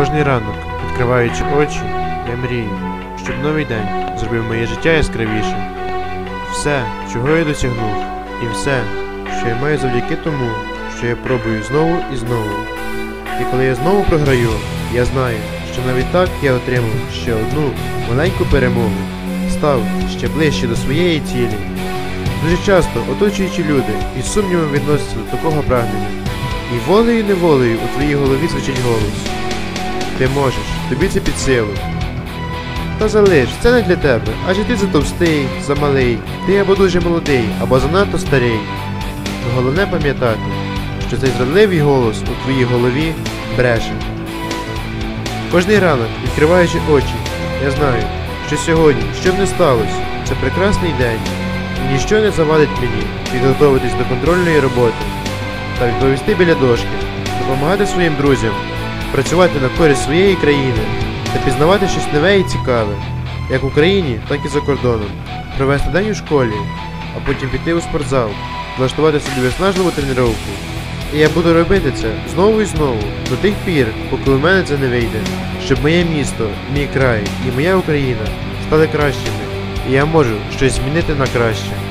Кожний ранок, відкриваючи очі, я мрію, щоб новий день зробив моє життя яскравішим. Все, чого я досягнув, і все, що я маю завдяки тому, що я пробую знову і знову. І коли я знову програю, я знаю, що навіть так я отримав ще одну маленьку перемогу, став ще ближче до своєї цілі. Дуже часто оточуючі люди із сумнівом відносяться до такого прагнення. І волею неволею у твоїй голові звучить голос. Ти можеш, тобі це під силу. Та залиш, це не для тебе, адже ти затовстий, замалий, ти або дуже молодий, або занадто старий. Головне пам'ятати, що цей зрадливий голос у твоїй голові бреше. Кожний ранок, відкриваючи очі, я знаю, що сьогодні, що б не сталося, це прекрасний день, і ніщо не завадить мені підготуватись до контрольної роботи та відповісти біля дошки, допомагати своїм друзям, працювати на користь своєї країни та пізнавати щось нове і цікаве, як в Україні, так і за кордоном, провести день у школі, а потім піти у спортзал, влаштувати собі виснажливу тренування. І я буду робити це знову і знову, до тих пір, поки у мене це не вийде, щоб моє місто, мій край і моя Україна стали кращими, і я можу щось змінити на краще.